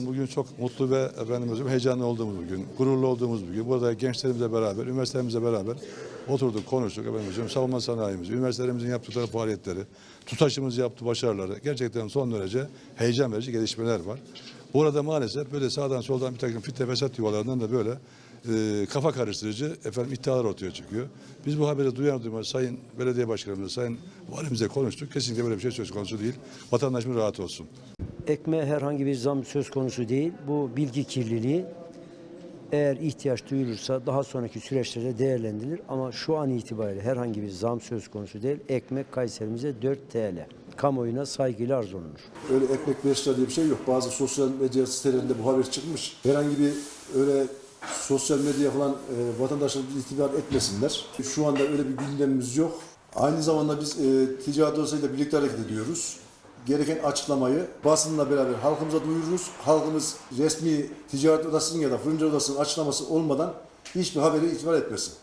Bugün çok mutlu ve efendim özüm heyecanlı olduğumuz bir gün, gururlu olduğumuz bir gün. Burada gençlerimizle beraber, üniversitelerimizle beraber oturduk, konuştuk efendim özüm. Savunma sanayimiz, üniversitelerimizin yaptıkları faaliyetleri, TUTAŞ'ımız yaptığı başarıları gerçekten son derece heyecan verici gelişmeler var. Burada maalesef böyle sağdan soldan bir takım fitne fesat yuvalarından da böyle e, kafa karıştırıcı efendim iddialar ortaya çıkıyor. Biz bu haberi duyar duymaz Sayın Belediye Başkanımızla, Sayın Valimize konuştuk. Kesinlikle böyle bir şey söz konusu değil. Vatandaşımız rahat olsun. Ekmeğe herhangi bir zam söz konusu değil. Bu bilgi kirliliği. Eğer ihtiyaç duyulursa daha sonraki süreçlerde değerlendirilir. Ama şu an itibariyle herhangi bir zam söz konusu değil. Ekmek Kayserimize 4 TL. Kamuoyuna saygıyla arz olunur. Öyle ekmek 5 lira diye bir şey yok. Bazı sosyal medya sitelerinde bu haber çıkmış. Herhangi bir öyle sosyal medya falan e, vatandaşlar itibar etmesinler. Şu anda öyle bir gündemimiz yok. Aynı zamanda biz e, ticaret odasıyla birlikte hareket ediyoruz. Gereken açıklamayı basınla beraber halkımıza duyururuz. Halkımız resmi ticaret odasının ya da fırıncı odasının açıklaması olmadan hiçbir haberi itibar etmesin.